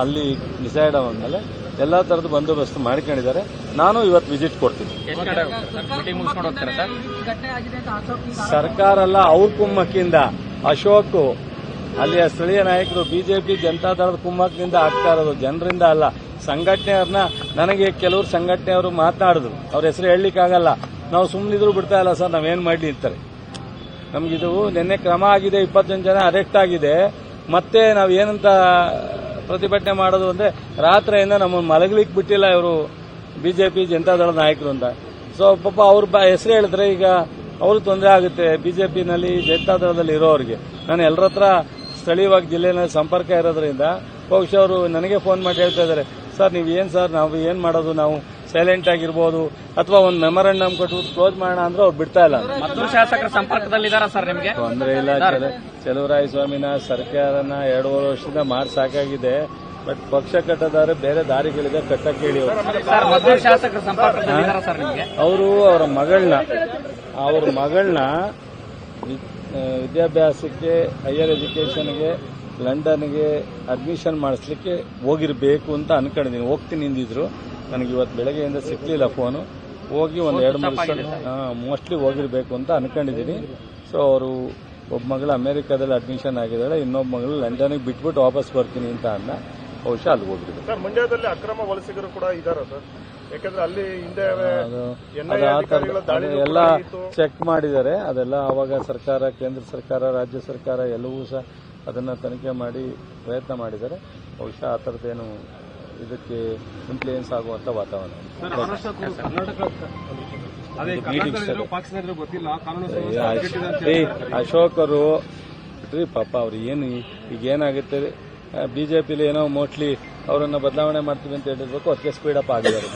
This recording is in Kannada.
ಅಲ್ಲಿ ಡಿಸೈಡ್ ಆದ್ಮೇಲೆ ಎಲ್ಲಾ ತರದ ಬಂದೋಬಸ್ತ್ ಮಾಡ್ಕೊಂಡಿದ್ದಾರೆ. ನಾನು ಇವತ್ತು ವಿಸಿಟ್ ಕೊಡ್ತೀನಿ. ಸರ್ಕಾರ ಅಲ್ಲ ಅವ್ರ ಕುಮ್ಮಕ್ಕಿಂದ ಅಶೋಕ್ ಅಲ್ಲಿಯ ಸ್ಥಳೀಯ ನಾಯಕರು ಬಿಜೆಪಿ ಜನತಾದಳದ ಕುಮ್ಮಕ್ಕಿಂದ ಆಗ್ತಾ ಇರೋದು ಜನರಿಂದ ಅಲ್ಲ. ಸಂಘಟನೆಯವ್ರನ್ನ ನನಗೆ ಕೆಲವರು ಸಂಘಟನೆಯವರು ಮಾತನಾಡಿದ್ರು ಅವ್ರ ಹೆಸರು ಹೇಳಲಿಕ್ಕಾಗಲ್ಲ. ನಾವು ಸುಮ್ಮನಿದ್ರು ಬಿಡ್ತಾ ಇಲ್ಲ ಸರ್ ನಾವೇನ್ ಮಾಡಲಿ ಅಂತಾರೆ. ನಮ್ಗಿದು ನಿನ್ನೆ ಕ್ರಮ ಆಗಿದೆ ಇಪ್ಪತ್ತೊಂದು ಜನ ಅರೆಸ್ಟ್ ಆಗಿದೆ. ಮತ್ತೆ ನಾವೇನಂತ ಏನಂತ ಪ್ರತಿಭಟನೆ ಮಾಡೋದು ಅಂದ್ರೆ ರಾತ್ರಿಯಿಂದ ನಮ್ಮನ್ನು ಮಲಗಲಿಕ್ಕೆ ಬಿಟ್ಟಿಲ್ಲ ಇವರು ಬಿಜೆಪಿ ಜನತಾದಳ ನಾಯಕರು ಅಂತ. ಸೊ ಪಾಪ ಅವ್ರ ಹೆಸರು ಹೇಳಿದ್ರೆ ಈಗ ಅವರು ತೊಂದರೆ ಆಗುತ್ತೆ ಬಿಜೆಪಿನಲ್ಲಿ ಜನತಾದಳದಲ್ಲಿ ಇರೋರಿಗೆ ನಾನು ಎಲ್ಲರ ಹತ್ರ ಸ್ಥಳೀಯವಾಗಿ ಜಿಲ್ಲೆಯಲ್ಲಿ ಸಂಪರ್ಕ ಇರೋದ್ರಿಂದ ಬಹುಶಃ ಅವರು ನನಗೆ ಫೋನ್ ಮಾಡಿ ಹೇಳ್ತಾ ಇದ್ದಾರೆ, ಸರ್, ನೀವು ಏನು ಸರ್, ನಾವು ಏನು ಮಾಡೋದು, ನಾವು ಸೈಲೆಂಟ್ ಆಗಿರ್ಬೋದು ಅಥವಾ ಒಂದು ಮೆಮೊರಂಡಮ್ ಕೊಟ್ಟು ಕ್ಲೋಸ್ ಮಾಡೋಣ ಅಂದ್ರೆ ಅವ್ರು ಬಿಡ್ತಾ ಇಲ್ಲ. ಮತ್ತೂರು ಶಾಸಕರ ಸಂಪರ್ಕದಲ್ಲಿದ್ದಾರಾ ಸರ್ ನಿಮಗೆ? ತೊಂದರೆ ಇಲ್ಲ ಚೆಲ- ಚಲುವರಾಯ ಸ್ವಾಮಿನ ಸರ್ಕಾರನ ಎರಡೂವರೆ ವರ್ಷದಿಂದ ಮಾಡಿ ಸಾಕಾಗಿದೆ. ಬಟ್ ಪಕ್ಷ ಕಟ್ಟದಾರೆ ಬೇರೆ ದಾರಿಗಳಿದೆ ಕಟ್ಟಕ್ಕೆ ಕೇಳಿ ಅವ್ರು. ಸರ್ ಮದ್ದೂರು ಶಾಸಕರ ಸಂಪರ್ಕದಲ್ಲಿದ್ದಾರಾ ಸರ್ ನಿಮಗೆ? ಅವರು ಅವರ ಮಗಳನ್ನ ಅವ್ರ ಮಗಳನ್ನ ವಿದ್ಯಾಭ್ಯಾಸಕ್ಕೆ ಹೈಯರ್ ಎಜುಕೇಷನ್ಗೆ ಲಂಡನ್ಗೆ ಅಡ್ಮಿಷನ್ ಮಾಡಿಸ್ಲಿಕ್ಕೆ ಹೋಗಿರ್ಬೇಕು ಅಂತ ಅನ್ಕೊಂಡಿದ್ದೀನಿ. ಹೋಗ್ತೀನಿ ಅಂದಿದ್ರು. ನನಗೆ ಇವತ್ತು ಬೆಳಗ್ಗೆಯಿಂದ ಸಿಕ್ಕಲಿಲ್ಲ ಫೋನು. ಹೋಗಿ ಒಂದು ಎರಡು ಮೂರು ಸಲ ಮೋಸ್ಟ್ಲಿ ಹೋಗಿರಬೇಕು ಅಂತ ಅನ್ಕೊಂಡಿದ್ದೀನಿ. ಸೊ ಅವರು ಒಬ್ಬ ಮಗಳು ಅಮೆರಿಕಾದಲ್ಲಿ ಅಡ್ಮಿಷನ್ ಆಗಿದ್ದಾಳೆ ಇನ್ನೊಬ್ಬ ಮಗಳು ಲಂಡನ್ಗೆ ಬಿಟ್ಬಿಟ್ಟು ವಾಪಸ್ ಬರ್ತೀನಿ ಅಂತ ಅಂದ. ಬಹುಶಃ ಅಲ್ಲಿ ಹೋಗಿದ್ರು ಸರ್ ಮಂಡ್ಯದಲ್ಲಿ ಅಕ್ರಮ ವಲಸಿಗರು ಕೂಡ ಇದ್ದಾರೆ ಸರ್. ಯಾಕಂದ್ರೆ ಅಲ್ಲಿ ಹಿಂದೆ ಎಲ್ಲ ಚೆಕ್ ಮಾಡಿದ್ದಾರೆ. ಅದೆಲ್ಲ ಅವಾಗ ಸರ್ಕಾರ ಕೇಂದ್ರ ಸರ್ಕಾರ ರಾಜ್ಯ ಸರ್ಕಾರ ಎಲ್ಲವೂ ಸಹ ಅದನ್ನ ತನಿಖೆ ಮಾಡಿ ಪ್ರಯತ್ನ ಮಾಡಿದ್ದಾರೆ. ಬಹುಶಃ ಆ ಥರದ್ದೇನು ಇದಕ್ಕೆ ಇನ್ಫ್ಲೂಯೆನ್ಸ್ ಆಗುವಂತ ವಾತಾವರಣ. ಅಶೋಕ್ ಅವರು ರೀ ಪಾಪ ಅವ್ರು ಏನು ಈಗ ಏನಾಗುತ್ತೆ? ಬಿಜೆಪಿಲಿ ಏನೋ ಮೋಸ್ಟ್ಲಿ ಅವರನ್ನ ಬದಲಾವಣೆ ಮಾಡ್ತೀವಿ ಅಂತ ಹೇಳಿರ್ಬೇಕು ಅದಕ್ಕೆ ಸ್ಪೀಡ್ ಅಪ್ ಆಗಿದ್ದಾರೆ.